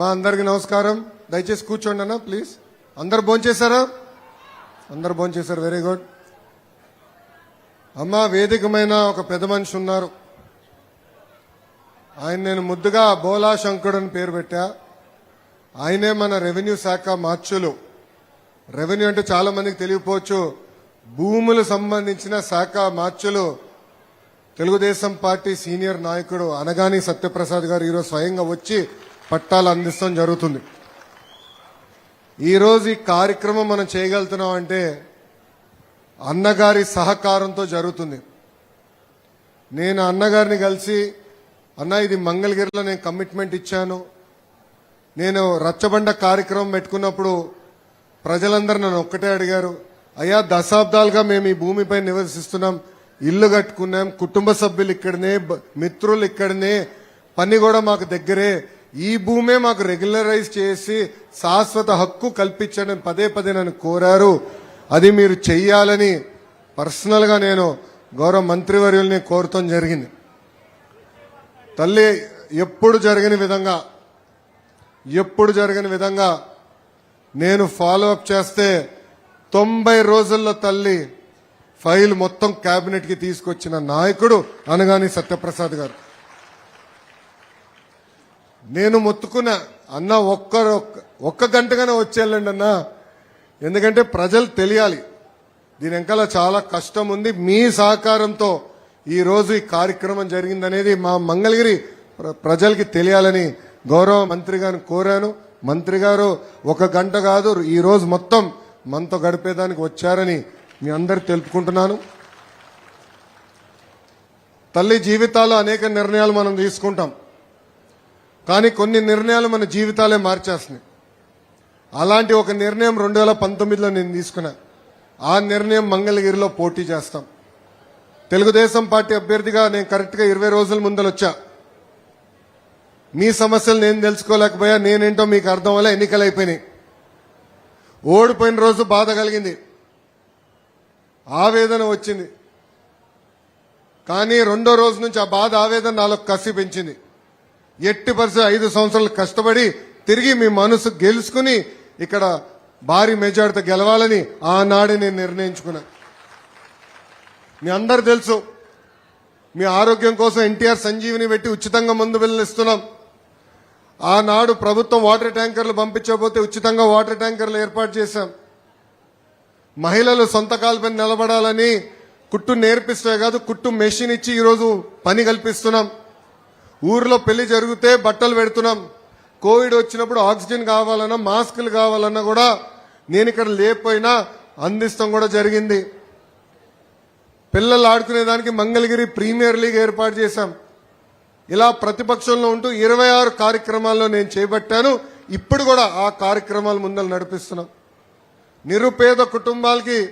మా అందరికి నమస్కారం. దయచేసి కూర్చోండి అన్న ప్లీజ్. అందరు భోంచేశారా? అందరు భోంచేశారు. వెరీ గుడ్ అమ్మ వేదికమైన ఒక పెద్ద మనిషి ఉన్నారు. ఆయన నేను ముద్దుగా బోలా శంకరుడు అని పేరు పెట్టా. ఆయనే మన రెవెన్యూ శాఖ మార్చులు. రెవెన్యూ అంటే చాలా మందికి తెలియకపోవచ్చు. భూములు సంబంధించిన శాఖ మార్చులు. తెలుగుదేశం పార్టీ సీనియర్ నాయకుడు అనగాని సత్యప్రసాద్ గారు ఈరోజు స్వయంగా వచ్చి పట్టాలు అందిస్తాం జరుగుతుంది. ఈరోజు ఈ కార్యక్రమం మనం చేయగలుగుతున్నాం అంటే అన్నగారి సహకారంతో జరుగుతుంది. నేను అన్నగారిని కలిసి అన్న ఇది మంగళగిరిలో నేను కమిట్మెంట్ ఇచ్చాను. నేను రచ్చబండ కార్యక్రమం పెట్టుకున్నప్పుడు ప్రజలందరూ నన్ను ఒక్కటే అడిగారు. అయ్యా దశాబ్దాలుగా మేము ఈ భూమిపై నివసిస్తున్నాం. ఇల్లు కట్టుకున్నాం. కుటుంబ సభ్యులు ఇక్కడనే మిత్రులు ఇక్కడనే. పని కూడా మాకు దగ్గరే. ఈ భూమే మాకు రెగ్యులరైజ్ చేసి శాశ్వత హక్కు కల్పించడం పదే పదే నన్ను కోరారు. అది మీరు చెయ్యాలని పర్సనల్గా నేను గౌరవ మంత్రివర్యుల్ని కోరటం జరిగింది. తల్లి ఎప్పుడు జరగని విధంగా ఎప్పుడు జరగని విధంగా నేను ఫాలో అప్ చేస్తే తొంభై రోజుల్లో తల్లి ఫైల్ మొత్తం క్యాబినెట్కి తీసుకొచ్చిన నాయకుడు అనగాని సత్యప్రసాద్ గారు. నేను మొత్తుకున్న. అన్న ఒక్క ఒక్క- ఒక్క గంటగానే వచ్చేళ్ళండి అన్న. ఎందుకంటే ప్రజలు తెలియాలి. దీని వెనకాల చాలా కష్టం ఉంది మీ సహకారంతో ఈరోజు ఈ కార్యక్రమం జరిగిందనేది మా మంగళగిరి ప్ర- ప్రజలకి తెలియాలని గౌరవ మంత్రి గారిని కోరాను. మంత్రి గారు ఒక గంట కాదు ఈరోజు మొత్తం మనతో గడిపేదానికి వచ్చారని మీ అందరికి తెలుపుకుంటున్నాను. తల్లి జీవితాల్లో అనేక నిర్ణయాలు మనం తీసుకుంటాం. కానీ కొన్ని నిర్ణయాలు మన జీవితాలే మార్చేస్తున్నాయి. అలాంటి ఒక నిర్ణయం రెండు వేల పంతొమ్మిదిలో నేను తీసుకున్నా. ఆ నిర్ణయం మంగళగిరిలో పోటీ చేస్తాం. తెలుగుదేశం పార్టీ అభ్యర్థిగా నేను కరెక్ట్గా ఇరవై రోజుల ముందలొచ్చా మీ సమస్యలు నేను తెలుసుకోలేకపోయా నేనేంటో మీకు అర్థం వల్ల ఎన్నికలు అయిపోయినాయి. ఓడిపోయిన రోజు బాధ కలిగింది. ఆవేదన వచ్చింది. కానీ రెండో రోజు నుంచి ఆ బాధ ఆవేదన నాలో కసి పెంచింది. ఎట్టి పరిస్థితి ఐదు సంవత్సరాలు కష్టపడి తిరిగి మీ మనసు గెలుచుకుని ఇక్కడ భారీ మెజార్టీతో గెలవాలని ఆనాడే నేను నిర్ణయించుకున్నా. మీ అందరు తెలుసు మీ ఆరోగ్యం కోసం ఎన్టీఆర్ సంజీవిని పెట్టి ఉచితంగా మందు వెళ్ళిస్తున్నాం ఆనాడు ప్రభుత్వం వాటర్ ట్యాంకర్లు పంపించకపోతే ఉచితంగా వాటర్ ట్యాంకర్లు ఏర్పాటు చేశాం. మహిళలు సొంత కాలుపై నిలబడాలని కుట్టు నేర్పిస్తే కాదు కుట్టు మెషిన్ ఇచ్చి ఈరోజు పని కల్పిస్తున్నాం. ఊర్లో పెళ్ళి జరిగితే బట్టలు పెడుతున్నాం. కోవిడ్ వచ్చినప్పుడు ఆక్సిజన్ కావాలన్నా మాస్కులు కావాలన్నా కూడా నేను ఇక్కడ లేకపోయినా అందిస్తాం కూడా జరిగింది. పిల్లలు ఆడుకునేదానికి మంగళగిరి ప్రీమియర్ లీగ్ ఏర్పాటు చేశాం. ఇలా ప్రతిపక్షంలో ఉంటూ ఇరవై ఆరు కార్యక్రమాల్లో నేను చేపట్టాను. ఇప్పుడు కూడా ఆ కార్యక్రమాలు ముందలు నడిపిస్తున్నాం. నిరుపేద కుటుంబాలకి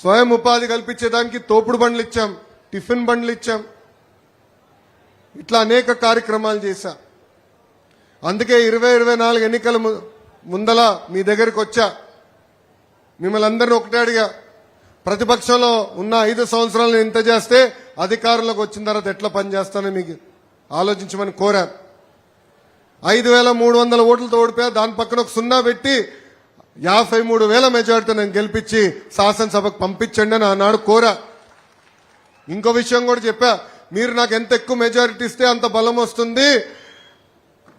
స్వయం ఉపాధి కల్పించేదానికి తోపుడు బండ్లు ఇచ్చాం టిఫిన్ బండ్లు ఇచ్చాం. ఇట్లా అనేక కార్యక్రమాలు చేశా. అందుకే ఇరవై ఇరవై నాలుగు ఎన్నికల ముందల మీ దగ్గరికి వచ్చా. మిమ్మల్ని అందరిని ఒకటే అడిగా. ప్రతిపక్షంలో ఉన్న ఐదు సంవత్సరాలు నేను ఇంత చేస్తే అధికారంలోకి వచ్చిన తర్వాత ఎట్లా పనిచేస్తానో మీకు ఆలోచించమని కోరా. ఐదు వేల మూడు వందల ఓట్లతో ఓడిపోయా. దాని పక్కన ఒక సున్నా పెట్టి యాభై మూడు వేల మెజార్టీతో నేను గెలిపించి శాసనసభకు పంపించండి అని ఆనాడు కోరా. ఇంకో విషయం కూడా చెప్పా. మీరు నాకు ఎంత ఎక్కువ మెజారిటీ ఇస్తే అంత బలం వస్తుంది.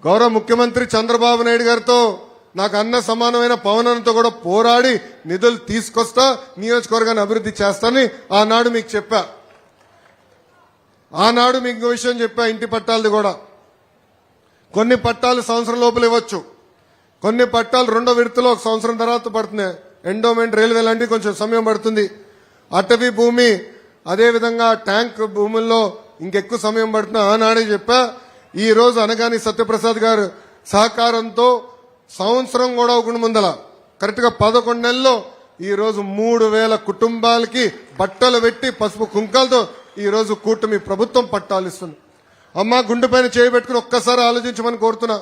గౌరవ ముఖ్యమంత్రి చంద్రబాబు నాయుడు గారితో నాకు అన్న సమానమైన పవనంతో కూడా పోరాడి నిధులు తీసుకొస్తా నియోజకవర్గాన్ని అభివృద్ధి చేస్తానని ఆనాడు మీకు చెప్పా. ఆనాడు మీకు ఇంకో విషయం చెప్పా ఇంటి పట్టాలది కూడా. కొన్ని పట్టాలు సంవత్సరం లోపల ఇవ్వచ్చు. కొన్ని పట్టాలు రెండో విడతలో ఒక సంవత్సరం తర్వాత పడుతున్నాయి. ఎండోమెంట్ రైల్వే లాంటివి కొంచెం సమయం పడుతుంది. అటవీ భూమి అదేవిధంగా ట్యాంక్ భూముల్లో ఇంకెక్కువ సమయం పడుతున్నా ఆనాడే చెప్పా ఈ రోజు అనగాని సత్యప్రసాద్ గారు సహకారంతో సంవత్సరం కూడా ఒక ముందల కరెక్ట్గా పదకొండు నెలల్లో ఈ రోజు మూడు వేల కుటుంబాలకి బట్టలు పెట్టి పసుపు కుంకాలతో ఈ రోజు కూటమి ప్రభుత్వం పట్టాలిస్తుంది అమ్మ గుండె పైన చేయబెట్టుకుని ఒక్కసారి ఆలోచించమని కోరుతున్నా.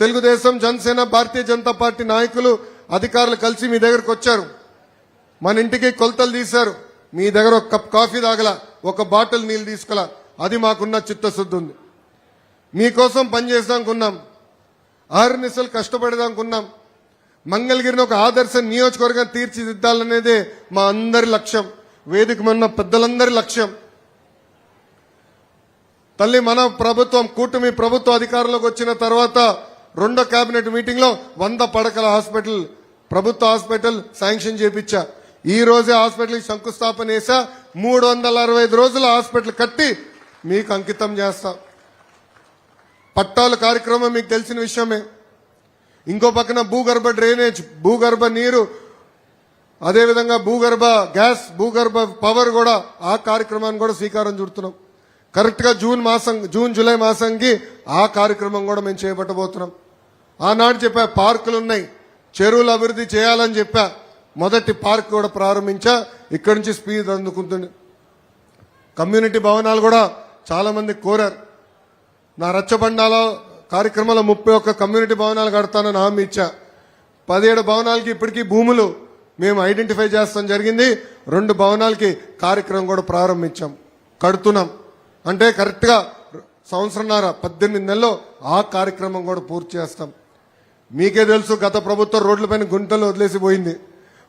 తెలుగుదేశం జనసేన భారతీయ జనతా పార్టీ నాయకులు అధికారులు కలిసి మీ దగ్గరకు వచ్చారు. మన ఇంటికి కొలతలు తీశారు. మీ దగ్గర ఒక కప్ కాఫీ తాగల ఒక బాటిల్ నీళ్ళు తీసుకుల అది మాకున్న చిత్తశుద్ధి ఉంది. మీకోసం పనిచేసానుకున్నాం ఆరునిసలు కష్టపడదాంకున్నాం మంగళగిరిని ఒక ఆదర్శ నియోజకవర్గం తీర్చిదిద్దాలనేదే మా అందరి లక్ష్యం. వేదిక ఉన్న పెద్దలందరి లక్ష్యం. తల్లి మన ప్రభుత్వం కూటమి ప్రభుత్వ అధికారంలోకి వచ్చిన తర్వాత రెండో కేబినెట్ మీటింగ్లో వంద పడకల హాస్పిటల్ ప్రభుత్వ హాస్పిటల్ శాంక్షన్ చేపించా. ఈ రోజే హాస్పిటల్ శంకుస్థాపన చేశా. మూడు వందల అరవై ఐదు రోజులు హాస్పిటల్ కట్టి మీకు అంకితం చేస్తా. పట్టాల కార్యక్రమం మీకు తెలిసిన విషయమే. ఇంకో పక్కన భూగర్భ డ్రైనేజ్ భూగర్భ నీరు అదేవిధంగా భూగర్భ గ్యాస్ భూగర్భ పవర్ కూడా ఆ కార్యక్రమాన్ని కూడా శ్రీకారం చుడుతున్నాం. కరెక్ట్గా జూన్ మాసం జూన్ జూలై మాసంకి ఆ కార్యక్రమం కూడా మేము చేపట్టబోతున్నాం. ఆనాడు చెప్పా పార్కులు ఉన్నాయి చెరువులు అభివృద్ధి చేయాలని చెప్పా. మొదటి పార్క్ కూడా ప్రారంభించా ఇక్కడి నుంచి స్పీడ్ అందుకుంటుంది కమ్యూనిటీ భవనాలు కూడా చాలామంది కోరారు. నా రచ్చబండాలో కార్యక్రమంలో ముప్పై ఒక్క కమ్యూనిటీ భవనాలు కడతానని హామీ ఇచ్చా. పదిహేడు భవనాలకి ఇప్పటికీ భూములు మేము ఐడెంటిఫై చేస్తాం జరిగింది. రెండు భవనాలకి కార్యక్రమం కూడా ప్రారంభించాం. కడుతున్నాం. అంటే కరెక్ట్గా సంవత్సరంన్నర పద్దెనిమిది నెలల్లో ఆ కార్యక్రమం కూడా పూర్తి చేస్తాం. మీకే తెలుసు గత ప్రభుత్వం రోడ్లపైన గుంటలు వదిలేసి పోయింది.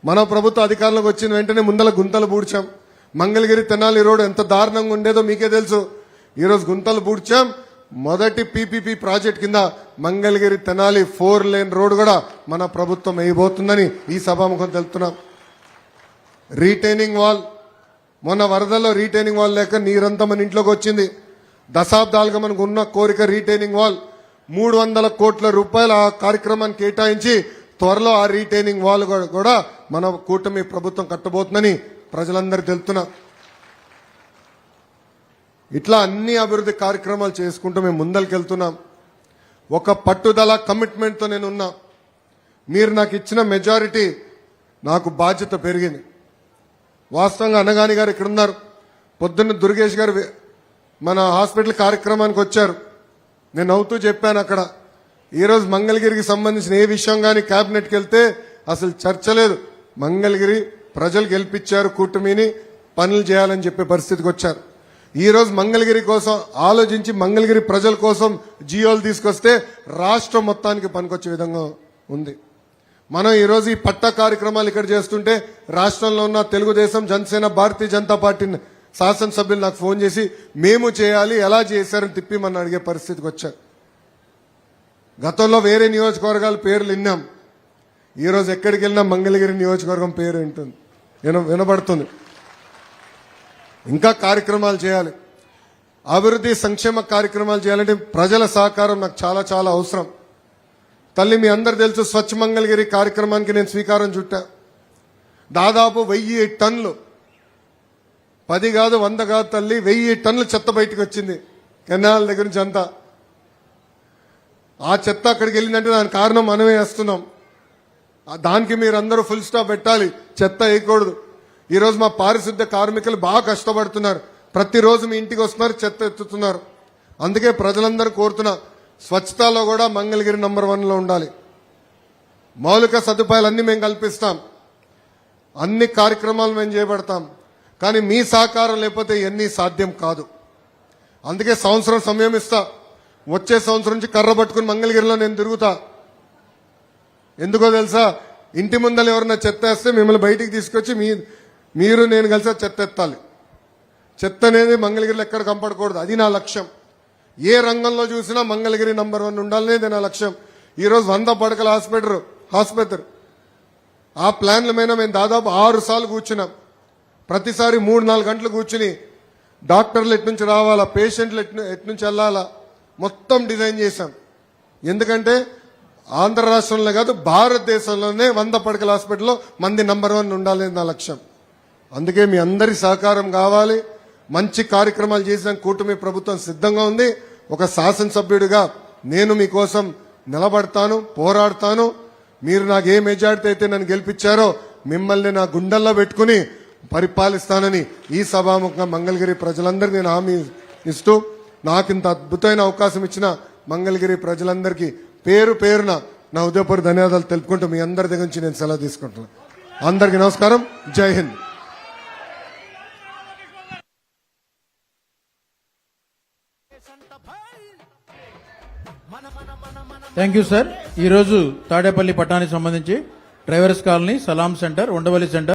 మన ప్రభుత్వ అధికారంలోకి వచ్చిన వెంటనే ముందల గుంతలు పూడ్చాం. మంగళగిరి తెనాలి రోడ్ ఎంత దారుణంగా ఉండేదో మీకే తెలుసు. ఈరోజు గుంతలు పూడ్చాం. మొదటి పీపీపీ ప్రాజెక్ట్ కింద Mangalagiri Tenali four lane road కూడా మన ప్రభుత్వం వేయబోతుందని ఈ సభాముఖం తెలుపుతున్నాం. Retaining wall. మొన్న వరదల్లో రీటైనింగ్ వాల్ లేక నీరంతా మన ఇంట్లోకి వచ్చింది. దశాబ్దాలుగా మనకు ఉన్న కోరిక రీటైనింగ్ వాల్. మూడు వందల కోట్ల రూపాయల ఆ కార్యక్రమాన్ని కేటాయించి త్వరలో ఆ రీటైనింగ్ వాల్ కూడా- కూడా మన కూటమి ప్రభుత్వం కట్టబోతుందని ప్రజలందరూ తెలుపుతున్నా ఇట్లా అన్ని అభివృద్ధి కార్యక్రమాలు చేసుకుంటూ మేము ముందరికెళ్తున్నాం. ఒక పట్టుదల కమిట్మెంట్తో నేను ఉన్నా మీరు నాకు ఇచ్చిన మెజారిటీ నాకు బాధ్యత పెరిగింది. వాస్తవంగా అన్నగాని గారు ఇక్కడ ఉన్నారు పొద్దున్న దుర్గేష్ గారు మన హాస్పిటల్ కార్యక్రమానికి వచ్చారు. నేను అవుతూ చెప్పాను అక్కడ. ఈరోజు మంగళగిరికి సంబంధించిన ఏ విషయం కానీ క్యాబినెట్కి వెళ్తే అసలు చర్చ లేదు. మంగళగిరి ప్రజలు గెలిపించారు కూటమిని పనులు చేయాలని చెప్పే పరిస్థితికి వచ్చారు. ఈ రోజు మంగళగిరి కోసం ఆలోచించి మంగళగిరి ప్రజల కోసం జియోలు తీసుకొస్తే రాష్ట్రం మొత్తానికి పనికొచ్చే విధంగా ఉంది. మనం ఈరోజు ఈ పట్ట కార్యక్రమాలు ఇక్కడ చేస్తుంటే రాష్ట్రంలో ఉన్న తెలుగుదేశం జనసేన భారతీయ జనతా పార్టీ శాసనసభ్యులు నాకు ఫోన్ చేసి మేము చేయాలి ఎలా చేశారని తిప్పి మన అడిగే పరిస్థితికి వచ్చారు. గతంలో వేరే నియోజకవర్గాల పేర్లు విన్నాం. ఈరోజు ఎక్కడికి వెళ్ళినా మంగళగిరి నియోజకవర్గం పేరు వింటుంది. విన వినబడుతుంది. ఇంకా కార్యక్రమాలు చేయాలి. అభివృద్ధి సంక్షేమ కార్యక్రమాలు చేయాలంటే ప్రజల సహకారం నాకు చాలా చాలా అవసరం. తల్లి మీ అందరు తెలుసు స్వచ్ఛ మంగళగిరి కార్యక్రమానికి నేను స్వీకారం చుట్టా. దాదాపు వెయ్యి టన్నులు. పది కాదు వంద కాదు తల్లి వెయ్యి టన్లు చెత్త బయటకు వచ్చింది. కెనాల్ దగ్గర నుంచి అంతా. ఆ చెత్త అక్కడికి వెళ్ళిందంటే దానికి కారణం మనమే వేస్తున్నాం. దానికి మీరందరూ ఫుల్ స్టాప్ పెట్టాలి. చెత్త వేయకూడదు. ఈరోజు మా పారిశుద్ధ కార్మికులు బాగా కష్టపడుతున్నారు. ప్రతిరోజు మీ ఇంటికి వస్తున్నారు చెత్త ఎత్తుతున్నారు. అందుకే ప్రజలందరూ కోరుతున్నా స్వచ్ఛతలో కూడా మంగళగిరి నంబర్ వన్లో ఉండాలి. మౌలిక సదుపాయాలన్నీ మేము కల్పిస్తాం. అన్ని కార్యక్రమాలు మేము చేపడతాం. కానీ మీ సహకారం లేకపోతే ఇవన్నీ సాధ్యం కాదు. అందుకే సంవత్సరం సమయం ఇస్తా. వచ్చే సంవత్సరం నుంచి కర్ర పట్టుకుని మంగళగిరిలో నేను తిరుగుతా. ఎందుకో తెలుసా? ఇంటి ముందర ఎవరన్నా చెత్తేస్తే మిమ్మల్ని బయటికి తీసుకొచ్చి మీ మీరు నేను కలిసి చెత్త ఎత్తాలి. చెత్త అనేది మంగళగిరిలో ఎక్కడ కంపడకూడదు అది నా లక్ష్యం. ఏ రంగంలో చూసినా మంగళగిరి నంబర్ వన్ ఉండాలనేది నా లక్ష్యం. ఈరోజు వంద పడకల హాస్పిటల్ హాస్పిటల్. ఆ ప్లాన్ల మీద మేము దాదాపు ఆరు సార్లు కూర్చున్నాం. ప్రతిసారి మూడు నాలుగు గంటలు కూర్చుని డాక్టర్లు ఎట్నుంచి రావాలా పేషెంట్లు ఎట్ ఎట్నుంచి వెళ్ళాలా మొత్తం డిజైన్ చేశాం. ఎందుకంటే ఆంధ్ర రాష్ట్రంలో కాదు భారతదేశంలోనే వంద పడకల హాస్పిటల్లో మంది నంబర్ వన్ ఉండాలని నా లక్ష్యం. అందుకే మీ అందరి సహకారం కావాలి. మంచి కార్యక్రమాలు చేసిన కూటమి ప్రభుత్వం సిద్ధంగా ఉంది. ఒక శాసనసభ్యుడిగా నేను మీకోసం నిలబడతాను పోరాడతాను. మీరు నాకు ఏ మెజార్టీ అయితే నన్ను గెలిపించారో మిమ్మల్ని నా గుండెల్లో పెట్టుకుని పరిపాలిస్తానని ఈ సభాముఖంగా మంగళగిరి ప్రజలందరికీ నేను హామీ ఇస్తూ నాకు ఇంత అద్భుతమైన అవకాశం ఇచ్చిన మంగళగిరి ప్రజలందరికీ పేరు పేరున నా ఉదయపూర్ ధన్యవాదాలు తెలుపుకుంటూ మీ అందరి దగ్గర నుంచి నేను సెలవు తీసుకుంటున్నాను అందరికీ నమస్కారం. జై హింద్. థ్యాంక్ యూ సార్ ఈరోజు తాడేపల్లి పట్టణానికి సంబంధించి drivers colony Salam centre Undavalli centre.